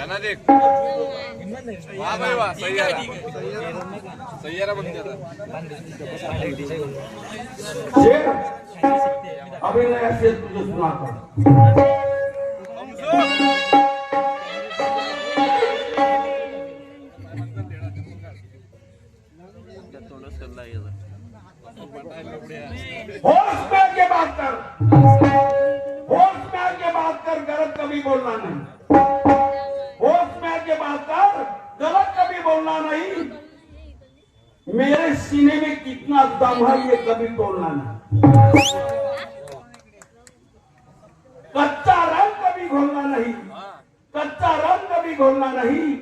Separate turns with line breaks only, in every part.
धनादेक वा बाई वा सह्यारा सह्यारा बघ
शेर होश में आके बात कर। होश में आके बात कर गलत कभी बोलना नहीं। बोलना नहीं। मेरे सीने में कितना दम है ये कभी तोड़ना नहीं। कच्चा रंग कभी घोलना नहीं। कच्चा रंग कभी घोलना नहीं।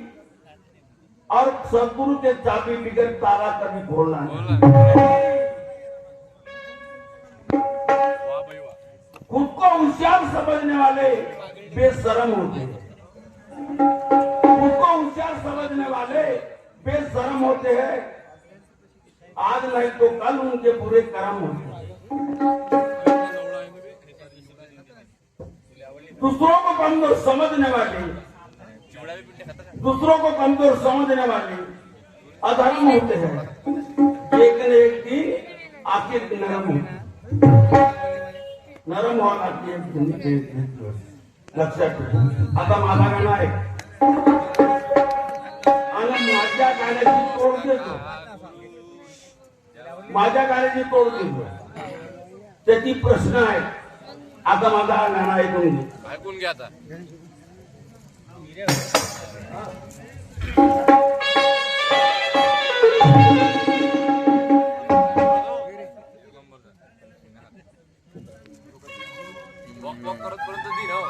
और सदगुरु के चाबी बिगड़ तारा कभी घोलना नहीं। खुद को होशियार समझने वाले बेशरम होते हैं। होशियार समझने वाले बेशरम होते हैं। आज नहीं तो कल उनके पूरे कर्म होते हैं। दूसरों को कमज़ोर समझने वाले, दूसरों को कमज़ोर समझने वाले अधर्म होते हैं। एक न एक दिन आखिर नरम होते नरम लागते लक्षात ठेवा आता माझा गाणं आणि माझ्या गाण्याची तोड देतो माझ्या गाण्याची तोड देतो त्याची प्रश्न आहे. आता माझा गाणं ऐकून घे.
ऐकून घ्या आता. करत पर्यंत दिन हो.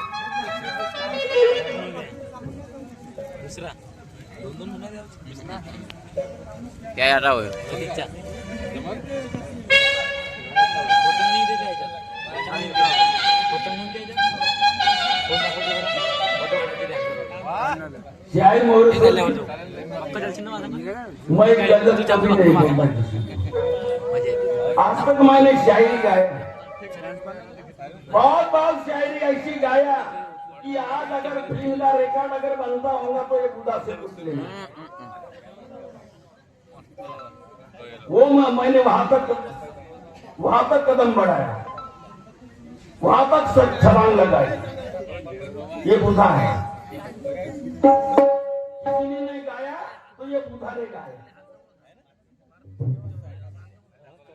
दुसरा.
क्या
यार रहा
हो
आज तक मैंने शायरी गाया। बहुत बहुत शायरी ऐसी गाया। कि आज अगर फ़िल्म का रिकॉर्ड अगर बनता होगा तो ये बुढ़ा से पूछ लेना। वो मैं- मैंने वहाँ तक वहाँ तक कदम बढ़ाया। वहाँ तक छलांग लगाई। ये बुधा है। किसी ने नहीं गाया तो ये बुधा ने गाया।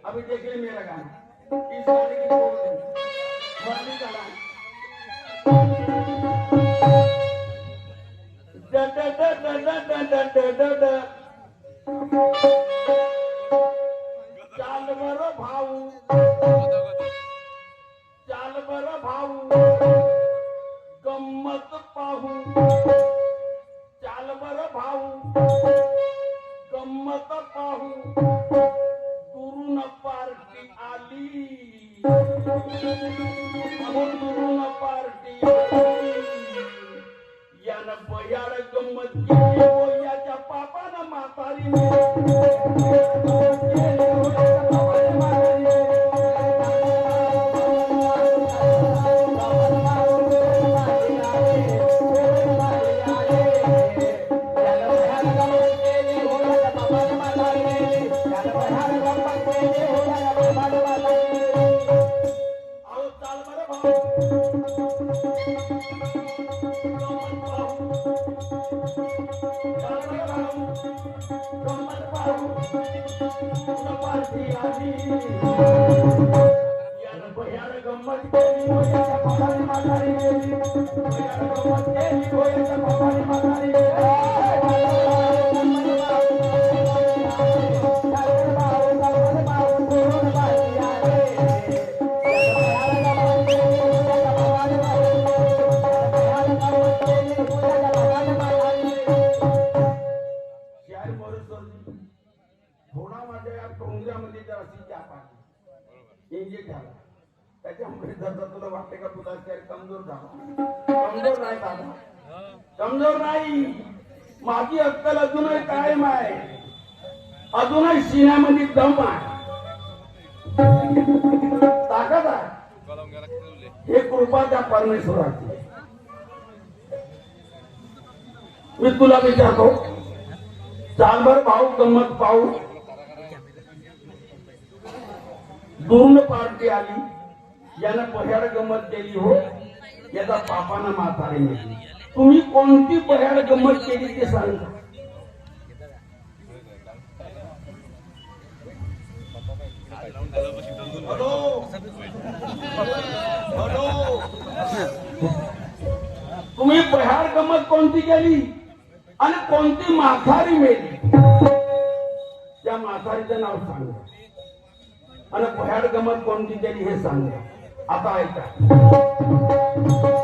अभी देखिए मेरा गाना। इस गाने की दें। गाना चाल बर भाऊ. Thank you. कमजोर नाही दादा कमजोर नाही. माझी अक्कल अजूनही कायम आहे. अजूनही सिन्यामध्ये दम आहे. ताकद आहे. हे कृपा त्या परमेश्वराची मी तुला विचारतो चालभर भाऊ गंमत पाहू. दुर्ण पार्टी आली यानं पह्याड गंमत केली हो. याचा पापानं म्हातारी मिळाली तुम्ही कोणती बऱ्याड गंमत केली ते सांगा. तुम्ही बहार गमत कोणती केली? आणि कोणती माथारी मिळली त्या माथारीचं नाव सांगा. आणि बहार गमत कोणती केली हे सांगा. आता ऐका. thank you.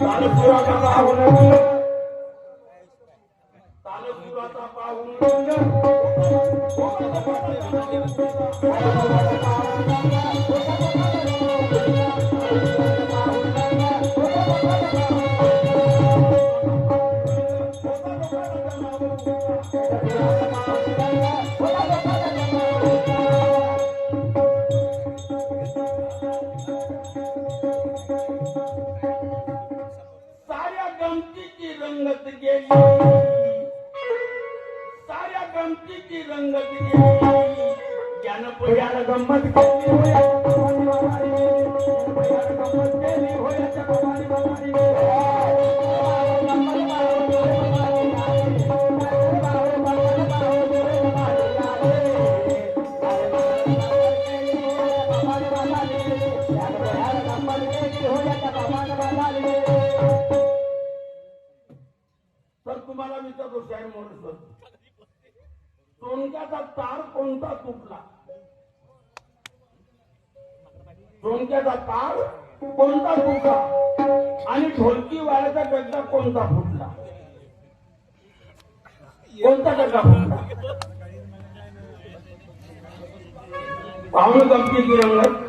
कालपुराचा गेला साऱ्या सोनक्याचा तार कोणता फुटला? आणि ढोलकी वाऱ्याचा गड्डा कोणता फुटला? कोणता गड्डा फुटला? पाहून गमती रंगत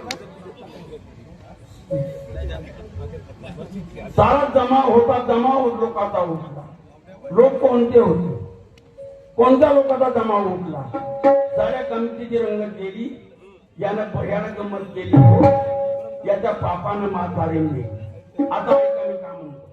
सारा जमा होता जमा होत लोकांचा उठला. लोक कोणते होते? कोणत्या लोकांचा जमा उठला? साऱ्या गमतीची रंगत गेली यानं भयानक गंमत केली. याच्या पापानं मात मारेल मी. आता ऐका मी काय म्हणतो.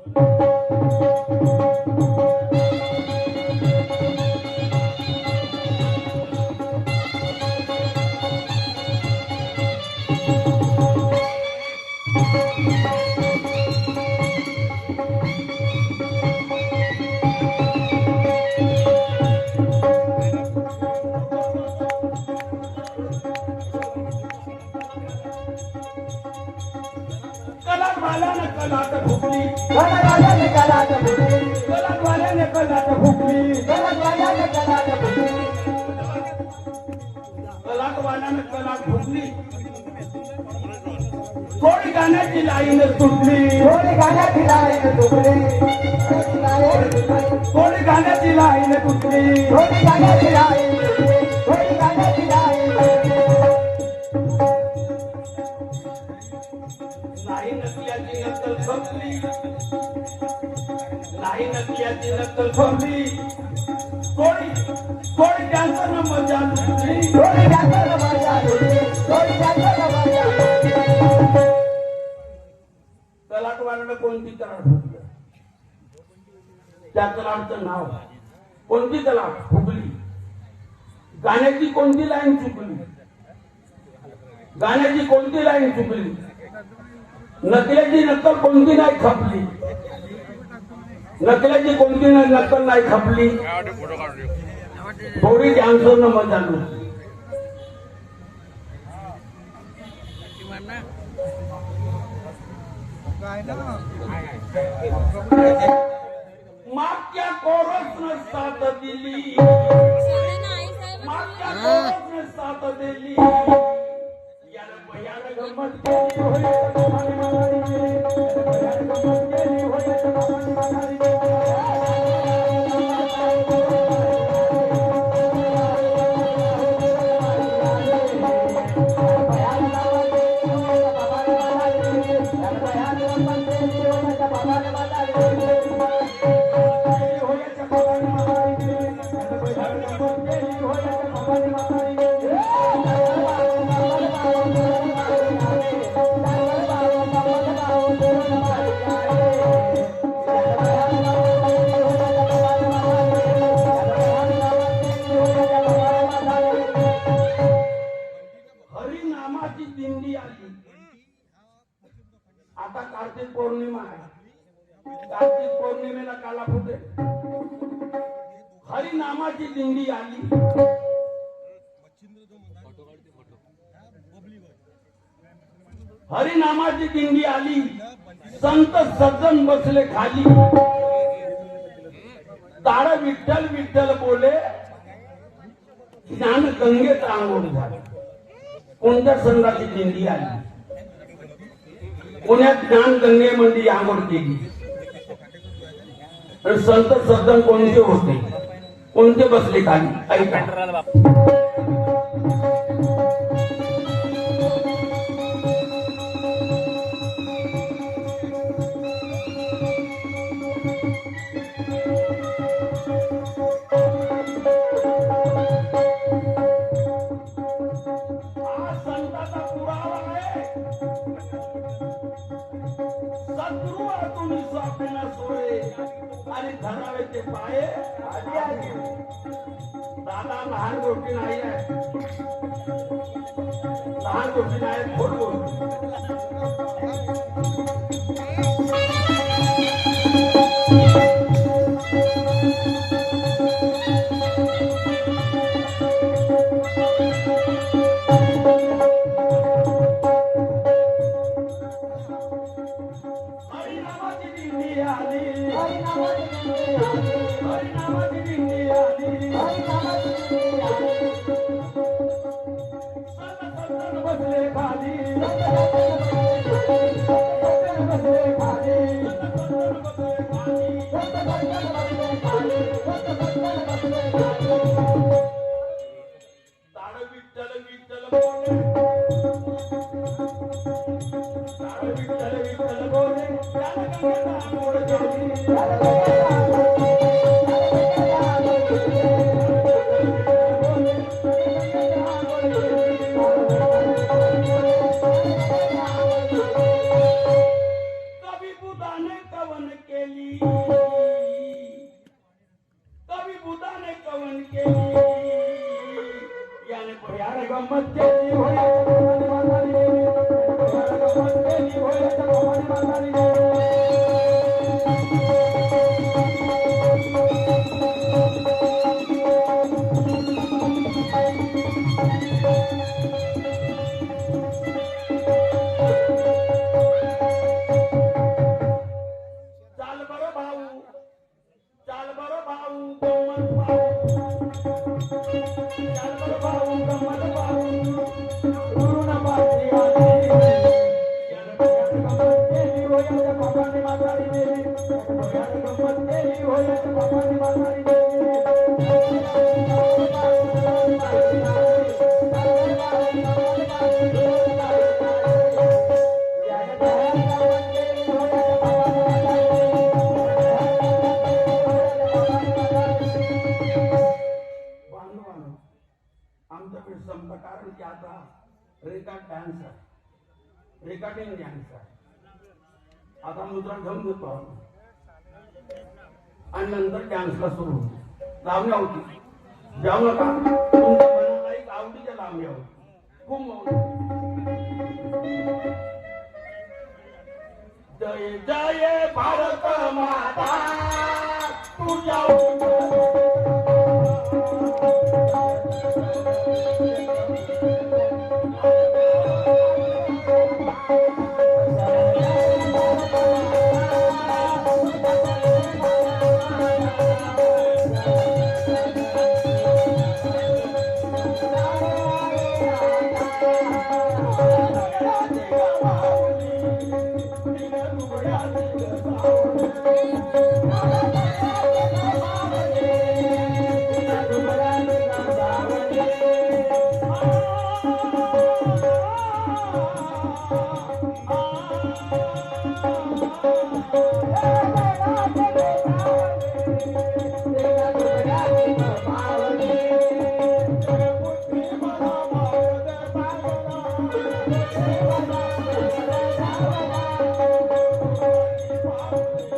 थोडी गाण्याची लाईन तुटली? थोडी गाण्याची लाईन तुटली? थोडी गाण्याची लाईन तुटली? थोडी गाण्याची लाईन थोडी गाण्याची लाईन नाही नकल्याची नक्कल संपली नाही नक्कल संपली थोडी थोडी डान्सर मजा लुटली तलाटवाल्यानं कोणती तलाट फुटली? त्या तलावाचं नाव. कोणती तलाव हुबली गाण्याची कोणती लाईन चुकली? गाण्याची कोणती लाईन चुकली? नकल्याची नक्कल कोणती नाही खपली? नकल्याची कोणती नाही नक्कल नाही खपली. थोडी डान्सर न मजा मागच्या कोरसनं साथ दिली. मागच्या कोरसनं साथ दिली. यानं भयानं गंमत केली होय, हरिनामाची दिंडी आली. हरिनामाची दिंडी आली. संत सज्जन बसले खाली. ताड विठ्ठल विठ्ठल बोले ज्ञान गंगेत आंघोळ झाले. कोणत्या संघाची दिंडी आली? पुण्यात ज्ञान गंगेमध्ये आंघोळ केली आणि संत सज्जन कोणते होते? कोणते बसले खाली? ऐका. लहान गोष्टी नाही आहे. लहान गोष्टी नाही खोट गोष्टी. खाली सज्जन डान्स आहे आता मुद्रा घेऊन देतो आम्ही. आणि नंतर डान्सला सुरू होतो लावण्या होती जाऊ नका तुमच्या मनाला एक आवडीच्या लावण्या होती खूप मौज जय जय भारत माता तुझ्या
Yeah.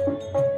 Música